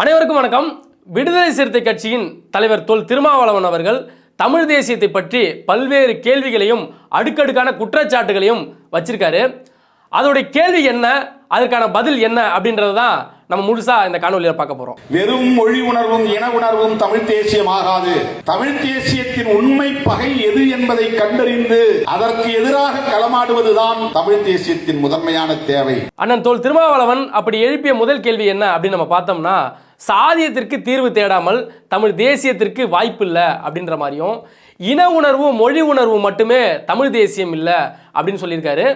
அனைவருக்கும் வணக்கம். விடுதலை சிறுத்தை கட்சியின் தலைவர் தொல் திருமாவளவன் அவர்கள் தமிழ் தேசியத்தை பற்றி பல்வேறு கேள்விகளையும் அடுக்கடுக்கான குற்றச்சாட்டுகளையும் வச்சிருக்காரு. அதோடைய கேள்வி என்ன? அதற்கான பதில் என்ன? அப்படின்றது தான் நம்ம முழுசா இந்த காணொலியில் பார்க்க போறோம். வெறும் மொழி உணர்வும் இன உணர்வும் தமிழ் தேசியமாகாது. தமிழ் தேசியத்தின் உண்மை பகை எது என்பதை கண்டறிந்து அதற்கு எதிராக களமாடுவதுதான் தமிழ் தேசியத்தின் முதன்மையான தேவை. அண்ணன் தோல் திருமாவளவன் அப்படி எழுப்பிய முதல் கேள்வி என்ன அப்படின்னு நம்ம பார்த்தோம்னா சாதியத்திற்கு தீர்வு தேடாமல் தமிழ் தேசியத்திற்கு வாய்ப்பு இல்லை அப்படின்ற மாதிரியும் இன உணர்வும் மொழி உணர்வும் மட்டுமே தமிழ் தேசியம் இல்லை அப்படின்னு சொல்லியிருக்காரு.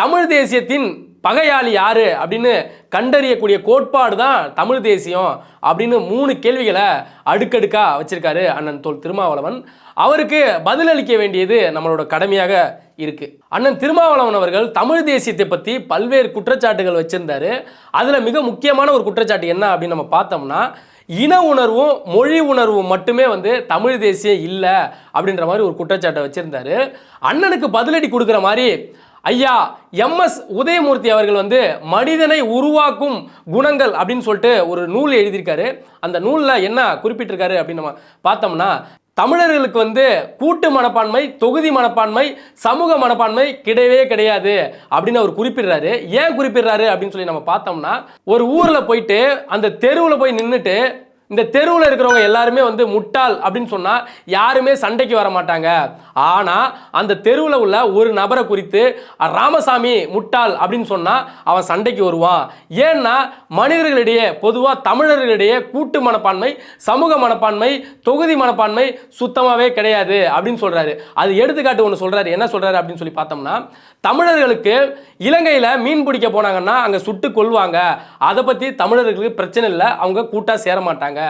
தமிழ் தேசியத்தின் பகையாளி யாரு அப்படின்னு கண்டறியக்கூடிய கோட்பாடு தான் தமிழ் தேசியம் அப்படின்னு மூணு கேள்விகளை அடுக்கடுக்கா வச்சிருக்காரு அண்ணன் தோல் திருமாவளவன். அவருக்கு பதிலளிக்க வேண்டியது நம்மளோட கடமையாக இருக்கு. அண்ணன் திருமாவளவன் அவர்கள் தமிழ் தேசியத்தை பற்றி பல்வேறு குற்றச்சாட்டுகள் வச்சிருந்தாரு. அதில் மிக முக்கியமான ஒரு குற்றச்சாட்டு என்ன அப்படின்னு நம்ம பார்த்தோம்னா இன உணர்வும் மொழி உணர்வும் மட்டுமே வந்து தமிழ் தேசியம் இல்லை அப்படின்ற மாதிரி ஒரு குற்றச்சாட்டை வச்சுருந்தாரு. அண்ணனுக்கு பதிலடி கொடுக்குற மாதிரி ஐயா எம்எஸ் உதயமூர்த்தி அவர்கள் வந்து மனிதனை உருவாக்கும் குணங்கள் அப்படின்னு சொல்லிட்டு ஒரு நூல் எழுதியிருக்காரு. அந்த நூலில் என்ன குறிப்பிட்டிருக்காரு அப்படின்னு நம்ம பார்த்தோம்னா தமிழர்களுக்கு வந்து கூட்டு மனப்பான்மை தொகுதி மனப்பான்மை சமூக மனப்பான்மை கிடையவே கிடையாது அப்படின்னு அவர் குறிப்பிடுறாரு. ஏன் குறிப்பிடுறாரு அப்படின்னு சொல்லி நம்ம பார்த்தோம்னா ஒரு ஊரில் போயிட்டு அந்த தெருவில் போய் நின்றுட்டு இந்த தெருவில் இருக்கிறவங்க எல்லாருமே வந்து முட்டாள் அப்படின்னு சொன்னால் யாருமே சண்டைக்கு வர மாட்டாங்க. ஆனால் அந்த தெருவில் உள்ள ஒரு நபரை குறித்து ராமசாமி முட்டாள் அப்படின்னு சொன்னால் அவன் சண்டைக்கு வருவான் ஏன்னா மனிதர்களிடையே பொதுவாக தமிழர்களிடையே கூட்டு மனப்பான்மை சமூக மனப்பான்மை தொகுதி மனப்பான்மை சுத்தமாகவே கிடையாது அப்படின்னு சொல்கிறாரு அது எடுத்துக்காட்டு ஒன்று சொல்கிறாரு என்ன சொல்கிறாரு அப்படின்னு சொல்லி பார்த்தோம்னா தமிழர்களுக்கு இலங்கையில் மீன் பிடிக்க போனாங்கன்னா அங்கே சுட்டு கொள்வாங்க அதை பற்றி தமிழர்களுக்கு பிரச்சனை இல்லை. அவங்க கூட்டாக சேர மாட்டாங்க.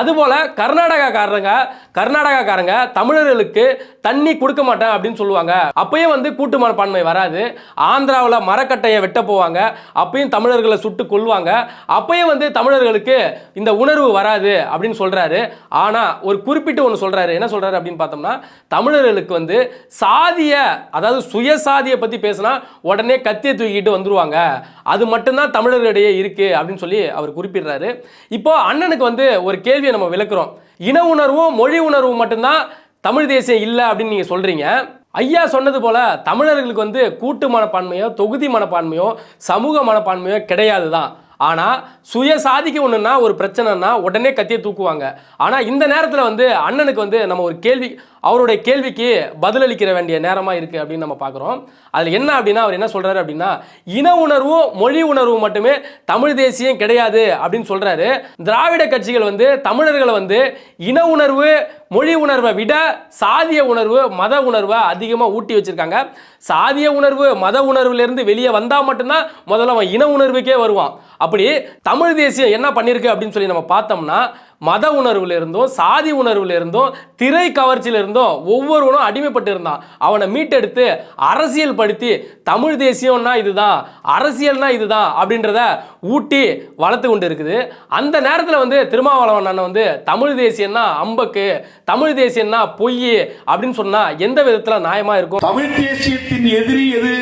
அதுபோல் கர்நாடகாக்காரங்க கர்நாடகாக்காரங்க தமிழர்களுக்கு தண்ணி கொடுக்க மாட்டேன் அப்படின்னு சொல்லுவாங்க. அப்பயும் வந்து கூட்டு மனப்பான்மை வராது. ஆந்திராவில் மரக்கட்டையை வெட்ட போவாங்க. அப்பயும் தமிழர்களை சுட்டு கொள்வாங்க அப்பயும் வந்து தமிழர்களுக்கு இந்த உணர்வு வராது அப்படின்னு சொல்கிறாரு ஆனால் ஒரு குறிப்பிட்டு ஒன்று சொல்கிறாரு என்ன சொல்கிறாரு அப்படின்னு பார்த்தோம்னா தமிழர்களுக்கு வந்து சாதிய அதாவது சுயசாதியை பற்றி பேசினா உடனே கத்தியை தூக்கிட்டு வந்துருவாங்க. அது மட்டும்தான் தமிழர்களிடையே இருக்கு அப்படின்னு சொல்லி அவர் குறிப்பிடுறாரு. இப்போ அண்ணனுக்கு வந்து ஒரு கேள்வியை நம்ம விளக்குறோம். இன உணர்வும் மொழி உணர்வும் மட்டும்தான் தமிழ் தேசியம் இல்லை அப்படின்னு நீங்கள் சொல்கிறீங்க ஐயா சொன்னது போல தமிழர்களுக்கு வந்து கூட்டு மனப்பான்மையோ தொகுதி மனப்பான்மையோ சமூக மனப்பான்மையோ கிடையாது தான் ஆனால் சுயசாதிக்கு ஒன்றுனா ஒரு பிரச்சனைனா உடனே கத்தியை தூக்குவாங்க. ஆனால் இந்த நேரத்தில் வந்து அண்ணனுக்கு வந்து நம்ம ஒரு கேள்வி அவருடைய கேள்விக்கு பதிலளிக்கிற வேண்டிய நேரமாக இருக்குது அப்படின்னு நம்ம பார்க்குறோம். அதில் என்ன அப்படின்னா அவர் என்ன சொல்கிறாரு அப்படின்னா இன உணர்வும் மொழி உணர்வும் மட்டுமே தமிழ் தேசியம் கிடையாது அப்படின்னு சொல்கிறாரு திராவிட கட்சிகள் வந்து தமிழர்களை வந்து இன உணர்வு மொழி உணர்வை விட சாதிய உணர்வு மத உணர்வை அதிகமாக ஊட்டி வச்சுருக்காங்க. சாதிய உணர்வு மத உணர்வுலேருந்து வெளியே வந்தால் மட்டும்தான் முதல்ல அவன் இன உணர்வுக்கே வருவான். அப்படி தமிழ் தேசியம் என்ன பண்ணியிருக்கு அப்படின்னு சொல்லி நம்ம பார்த்தோம்னா மத உணர்வுல இருந்தும் சாதி உணர்வுல இருந்தும் திரை கவர்ச்சியில இருந்தும் ஒவ்வொருவனும் அடிமைப்பட்டு இருந்தான். அவனை மீட்டெடுத்து அரசியல் படுத்தி தமிழ் தேசியம்னா இதுதான் அரசியல்னா இதுதான் அப்படின்றத ஊட்டி வளர்த்து கொண்டு இருக்குது. அந்த நேரத்தில் வந்து திருமாவளவன் அண்ணன் வந்து தமிழ் தேசியம்னா அம்பக்கு தமிழ் தேசியம்னா பொய் அப்படின்னு சொன்னா எந்த விதத்தில் நியாயமா இருக்கும்? தமிழ் தேசியத்தின் எதிரி எது?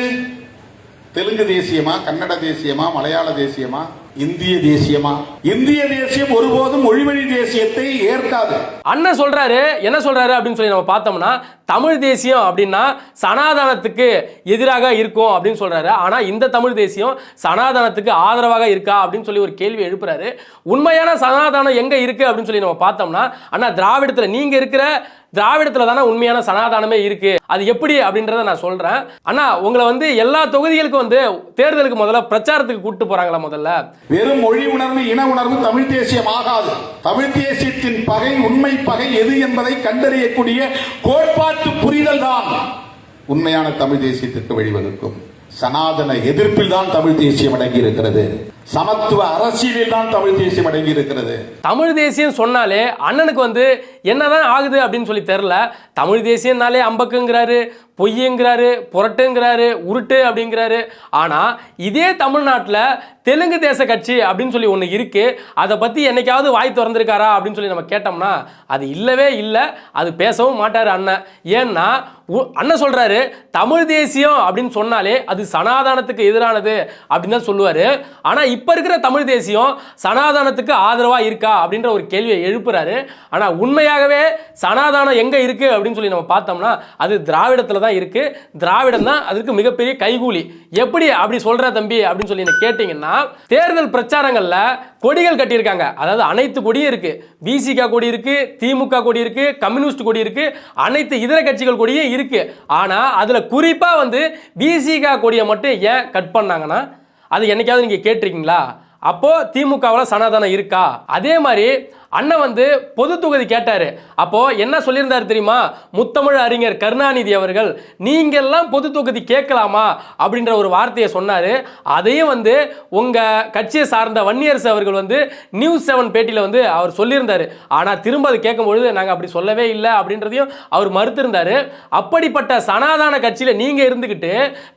தெலுங்கு தேசியமா கன்னட தேசியமா மலையாள தேசியமா? இந்திய தேசியமா? இந்திய தேசியம் ஒருபோதும் மொழிவழி தேசியத்தை ஏற்காது. அண்ணன் சொல்றாரு என்ன சொல்றாரு அப்படின்னு சொல்லி நம்ம பார்த்தோம்னா தமிழ் தேசியம் அப்படின்னா சனாதனத்துக்கு எதிராக இருக்கும் அப்படின்னு சொல்றாரு. ஆனா இந்த தமிழ் தேசியம் சனாதனத்துக்கு ஆதரவாக இருக்கா அப்படின்னு சொல்லி ஒரு கேள்வி எழுப்புறாரு. உண்மையான சனாதனம் எங்க இருக்கு அப்படின்னு சொல்லி நம்ம பார்த்தோம்னா அண்ணா திராவிடத்துல நீங்க இருக்கிற திராவிடத்துல தானே உண்மையான சனாதனமே இருக்கு. அது எப்படி அப்படின்றத நான் சொல்றேன். ஆனா உங்களை வந்து எல்லா தொகுதிகளுக்கும் வந்து தேர்தலுக்கு முதல்ல பிரச்சாரத்துக்கு கூட்டு போறாங்களா முதல்ல? வெறும் மொழி உணர்வு இன உணர்வு தமிழ் தேசியம் ஆகாது. தமிழ் தேசியத்தின் பகை உண்மை பகை எது என்பதை கண்டறியக்கூடிய கோட்பாட்டு புரிதல் தான் உண்மையான தமிழ் தேசியத்திற்கு வழிவகுக்கும். சனாதன எதிர்ப்பில் தான் தமிழ் தேசியம் அடங்கி இருக்கிறது சமத்துவ அரசியலில் தான் தமிழ் தேசியம் அடங்கி இருக்கிறது தமிழ் தேசியம் சொன்னாலே அண்ணனுக்கு வந்து என்னதான் ஆகுது அப்படின்னு சொல்லி தெரில தமிழ் தேசியம்னாலே அம்பக்குங்கிறாரு பொய்யுங்கிறாரு புரட்டுங்கிறாரு உருட்டு அப்படிங்கிறாரு. ஆனால் இதே தமிழ்நாட்டில் தெலுங்கு தேச கட்சி அப்படின்னு சொல்லி ஒன்று இருக்கு. அதை பற்றி என்னைக்காவது வாய் திறந்திருக்காரா அப்படின்னு சொல்லி நம்ம கேட்டோம்னா அது இல்லவே இல்லை. அது பேசவும் மாட்டார் அண்ணன். ஏன்னா உ- அண்ணன் சொல்றாரு தமிழ் தேசியம் அப்படின்னு சொன்னாலே அது சனாதானத்துக்கு எதிரானது அப்படின்னு தான் சொல்லுவாரு. ஆனால் இப்போ இருக்கிற தமிழ் தேசியம் சனாதானத்துக்கு ஆதரவாக இருக்கா அப்படின்ற ஒரு கேள்வியை எழுப்புறாரு. ஆனால் உண்மையாகவே சனாதானம் எங்கே இருக்குது அப்படின்னு சொல்லி நம்ம பார்த்தோம்னா அது திராவிடத்தில் தான் இருக்குது திராவிடம் தான் அதுக்கு மிகப்பெரிய கைகூலி. எப்படி அப்படி சொல்கிற தம்பி அப்படின்னு சொல்லி கேட்டிங்கன்னா தேர்தல் பிரச்சாரங்களில் கொடிகள் கட்டியிருக்காங்க. அதாவது அனைத்து கொடியும் இருக்குது பிசிகா கொடி இருக்குது திமுக கொடி இருக்குது கம்யூனிஸ்ட் கொடி இருக்குது அனைத்து இதர கட்சிகள் கொடியும் இருக்குது ஆனால் அதில் குறிப்பாக வந்து பிசிகா கொடியை மட்டும் ஏன் கட் பண்ணாங்கன்னா அது என்னைக்காவது நீங்கள் கேட்டிருக்கீங்களா? அப்போது திமுகவில் சனாதனம் இருக்கா? அதே மாதிரி அண்ணன் வந்து பொது தொகுதி கேட்டார். அப்போது என்ன சொல்லியிருந்தார் தெரியுமா? முத்தமிழ் அறிஞர் கருணாநிதி அவர்கள் நீங்கள்லாம் பொது தொகுதி கேட்கலாமா? அப்படின்ற ஒரு வார்த்தையை சொன்னார். அதையும் வந்து உங்கள் கட்சியை சார்ந்த வன்னியரசு அவர்கள் வந்து நியூஸ் செவன் பேட்டியில் வந்து அவர் சொல்லியிருந்தார். ஆனால் திரும்ப அது கேட்கும்பொழுது நாங்கள் அப்படி சொல்லவே இல்லை அப்படின்றதையும் அவர் மறுத்திருந்தார். அப்படிப்பட்ட சனாதான கட்சியில் நீங்கள் இருந்துக்கிட்டு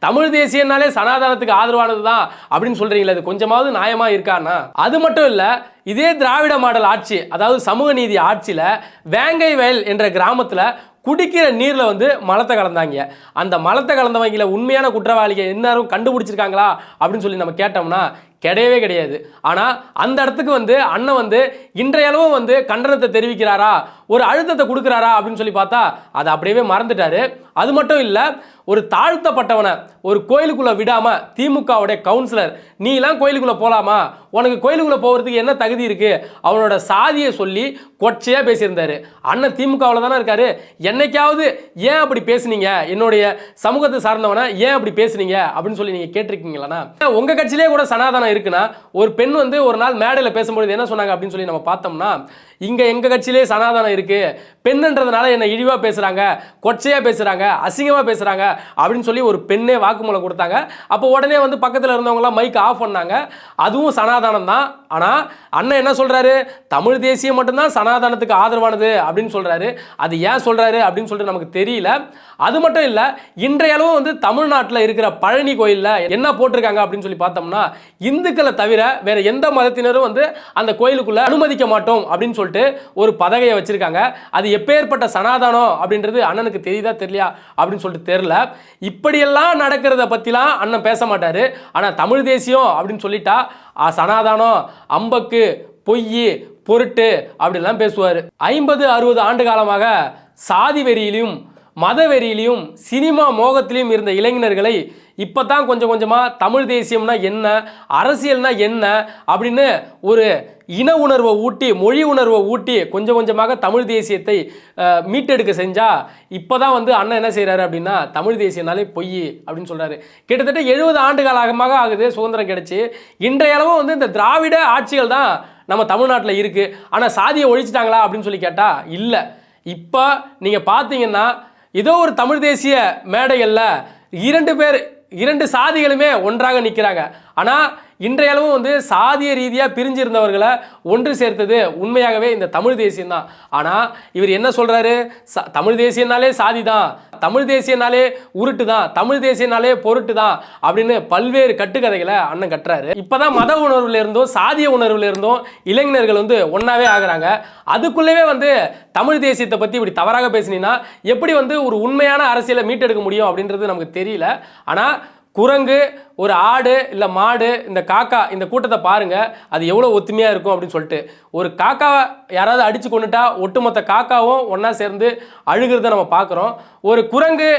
தமிழ் தேசியனாலே சனாதானத்துக்கு ஆதரவானது தான் அப்படின்னு சொல்கிறீங்களே அது கொஞ்சமாவது நியாயமாக இருக்கான்னா அது மட்டும் இல்லை இதே திராவிட மாடல் ஆட்சி அதாவது சமூக நீதி ஆட்சியில் வேங்கை வயல் என்ற கிராமத்தில் குடிக்கிற நீரில் வந்து மலத்தை கலந்தாங்க. அந்த மலத்தை கலந்தவங்கள உண்மையான குற்றவாளிகள் எல்லாரும் கண்டுபிடிச்சிருக்காங்களா அப்படின்னு சொல்லி நம்ம கேட்டோம்னா கிடையவே கிடையாது. ஆனால் அந்த இடத்துக்கு வந்து அண்ணன் வந்து இன்றையளவும் வந்து கண்டனத்தை தெரிவிக்கிறாரா? ஒரு அழுத்தத்தை கொடுக்குறாரா? அப்படின்னு சொல்லி பார்த்தா அதை அப்படியே மறந்துட்டாரு. அது மட்டும் இல்லை ஒரு தாழ்த்தப்பட்டவனை ஒரு கோயிலுக்குள்ளே விடாமல் திமுகவுடைய கவுன்சிலர் நீலாம் கோயிலுக்குள்ளே போகலாமா உனக்கு கோயிலுக்குள்ளே போகிறதுக்கு என்ன தகுதி இருக்குது அவனோட சாதியை சொல்லி கொச்சையாக பேசியிருந்தாரு. அண்ணன் திமுகவில் தானே இருக்காரு. என்னைக்காவது ஏன் அப்படி பேசுனீங்க? என்னுடைய சமூகத்தை சார்ந்தவனை ஏன் அப்படி பேசுனீங்க? அப்படின்னு சொல்லி நீங்கள் கேட்டிருக்கீங்களாண்ணா? உங்கள் கட்சியிலே கூட சனாதனம் இருக்குன்னா ஒரு பெண் வந்து ஒரு நாள் மேடையில் பேசும்பொழுது என்ன சொன்னாங்க அப்படின்னு சொல்லி நம்ம பார்த்தோம்னா இங்கே எங்கள் கட்சியிலே சனாதனம் இருக்குது பெண்ணுன்றதுனால என்னை இழிவாக பேசுகிறாங்க கொச்சையாக பேசுகிறாங்க அசிங்கமாக பேசுகிறாங்க அப்படின்னு சொல்லி ஒரு பெண்ணே வாக்குமூலம் கொடுத்தாங்க. அப்போ உடனே வந்து பக்கத்தில் இருந்தவங்களாம் மைக் ஆஃப் பண்ணாங்க. அதுவும் சனாதானம் தான். ஆனால் அண்ணன் என்ன சொல்கிறாரு தமிழ் தேசியம் மட்டும்தான் சனாதானத்துக்கு ஆதரவானது அப்படின்னு சொல்கிறாரு அது ஏன் சொல்கிறாரு அப்படின்னு சொல்லிட்டு நமக்கு தெரியல. அது மட்டும் இல்லை இன்றையளவும் வந்து தமிழ்நாட்டில் இருக்கிற பழனி கோயிலில் என்ன போட்டிருக்காங்க அப்படின்னு சொல்லி பார்த்தோம்னா இந்துக்களை தவிர வேறு எந்த மதத்தினரும் வந்து அந்த கோயிலுக்குள்ளே அனுமதிக்க மாட்டோம் அப்படின்னு சொல்லிட்டு ஒரு பதகையை வச்சிருக்காங்க. அது எப்பேற்பட்ட சனாதானம் அப்படின்றது அண்ணனுக்கு தெரியுதா தெரியலையா அப்படின்னு சொல்லிட்டு தெரில இப்படியெல்லாம் நடக்கிறத பற்றிலாம் அண்ணன் பேச மாட்டார். ஆனால் தமிழ் தேசியம் அப்படின்னு சொல்லிட்டா சனாதானம் அம்பக்கு பொய் பொருட்டு அப்படிலாம் பேசுவார். ஐம்பது அறுபது ஆண்டு காலமாக சாதி வெறியிலையும் மதவெறியிலையும் சினிமா மோகத்திலையும் இருந்த இளைஞர்களை இப்போ தான் கொஞ்சம் கொஞ்சமாக தமிழ் தேசியம்னா என்ன அரசியல்னா என்ன அப்படின்னு ஒரு இன உணர்வை ஊட்டி மொழி உணர்வை ஊட்டி கொஞ்சம் கொஞ்சமாக தமிழ் தேசியத்தை மீட்டெடுக்க செஞ்சால் இப்போ தான் வந்து அண்ணன் என்ன செய்கிறாரு அப்படின்னா தமிழ் தேசியனாலே பொய் அப்படின்னு சொல்கிறாரு கிட்டத்தட்ட எழுபது ஆண்டு காலமாக ஆகுது சுதந்திரம் கிடைச்சி. இன்றைய அளவும் வந்து இந்த திராவிட ஆட்சிகள் தான் நம்ம தமிழ்நாட்டில் இருக்குது ஆனால் சாதியை ஒழிச்சிட்டாங்களா அப்படின்னு சொல்லி கேட்டால் இல்லை. இப்போ நீங்கள் பார்த்தீங்கன்னா ஏதோ ஒரு தமிழ் தேசிய மேடைகளில் இரண்டு பேர் இரண்டு சாதிகளுமே ஒன்றாக நிற்கிறாங்க. ஆனால் இன்றையளவும் வந்து சாதிய ரீதியாக பிரிஞ்சிருந்தவர்களை ஒன்று சேர்த்தது உண்மையாகவே இந்த தமிழ் தேசியம்தான். ஆனால் இவர் என்ன சொல்கிறாரு ச தமிழ் தேசியனாலே சாதி தான் தமிழ் தேசியனாலே உருட்டு தான் தமிழ் தேசியனாலே பொருட்டு தான் அப்படின்னு பல்வேறு கட்டுக்கதைகளை அண்ணன் கட்டுறாரு. இப்போதான் மத உணர்வுல இருந்தும் சாதிய உணர்வுல இருந்தும் இளைஞர்கள் வந்து ஒன்றாவே ஆகிறாங்க. அதுக்குள்ளவே வந்து தமிழ் தேசியத்தை பற்றி இப்படி தவறாக பேசினீங்கன்னா எப்படி வந்து ஒரு உண்மையான அரசியலை மீட்டெடுக்க முடியும் அப்படின்றது நமக்கு தெரியல. ஆனால் குரங்கு ஒரு ஆடு இல்லை மாடு இந்த காக்கா இந்த கூட்டத்தை பாருங்கள் அது எவ்வளோ ஒத்துமையாக இருக்கும் அப்படின்னு சொல்லிட்டு. ஒரு காக்காவை யாராவது அடித்து கொண்டுட்டா ஒட்டுமொத்த காக்காவும் ஒன்றா சேர்ந்து அழுகிறத நம்ம பார்க்குறோம் ஒரு குரங்கு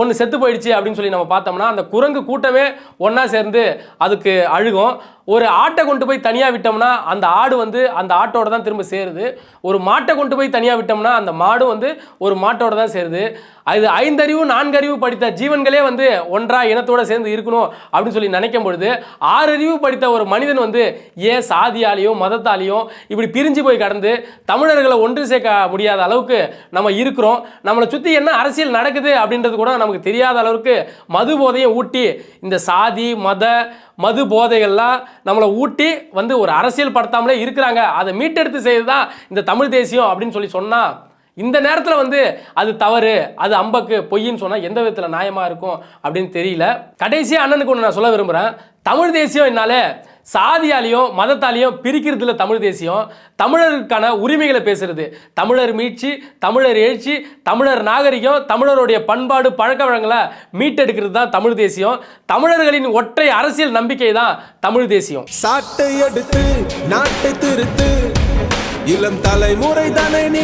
ஒன்று செத்து போயிடுச்சு அப்படின்னு சொல்லி நம்ம பார்த்தோம்னா அந்த குரங்கு கூட்டமே ஒன்றா சேர்ந்து அதுக்கு அழுகும். ஒரு ஆட்டை கொண்டு போய் தனியாக விட்டோம்னா அந்த ஆடு வந்து அந்த ஆட்டோட தான் திரும்ப சேருது. ஒரு மாட்டை கொண்டு போய் தனியாக விட்டோம்னா அந்த மாடு வந்து ஒரு மாட்டோட தான் சேருது. அது ஐந்தறிவு நான்கறிவு படித்த ஜீவன்களே வந்து ஒன்றா இனத்தோடு சேர்ந்து இருக்கணும் அப்படின்னு சொல்லி நினைக்கும் பொழுது ஆறறிவு படித்த ஒரு மனிதன் வந்து ஏன் சாதியாலேயும் மதத்தாலையும் இப்படி பிரிஞ்சு போய் கடந்து தமிழர்களை ஒன்று சேர்க்க முடியாத அளவுக்கு நம்ம இருக்கிறோம். நம்மளை சுற்றி என்ன அரசியல் நடக்குது அப்படின்றது கூட நமக்கு தெரியாத அளவுக்கு மது போதையை ஊட்டி இந்த சாதி மத மது போதைகள்லாம் நம்மளை ஊட்டி வந்து ஒரு அரசியல் படுத்தாமலே இருக்கிறாங்க. அதை மீட்டெடுத்து செய்து தான் இந்த தமிழ் தேசியம் அப்படின்னு சொல்லி சொன்னால் இந்த நேரத்தில் வந்து அது தவறு அது அம்பக்கு பொய்ன்னு சொன்னால் எந்த விதத்தில் நியாயமாக இருக்கும் அப்படின்னு தெரியல. கடைசியாக அண்ணனுக்கு ஒன்று நான் சொல்ல விரும்புகிறேன் தமிழ் தேசியம் என்னால் சாதியாலையும் மதத்தாலையும் பிரிக்கிறதுல தமிழ் தேசியம். தமிழருக்கான உரிமைகளை பேசுறது. தமிழர் மீட்சி தமிழர் எழுச்சி தமிழர் நாகரிகம் தமிழருடைய பண்பாடு பழக்க வழக்கங்களை மீட்டெடுக்கிறது தான் தமிழ் தேசியம். தமிழர்களின் ஒற்றை அரசியல் நம்பிக்கை தான் தமிழ் தேசியம். சாட்டை எடுத்து நாட்டை திருத்து. இளம் தலைமுறை தானே நீ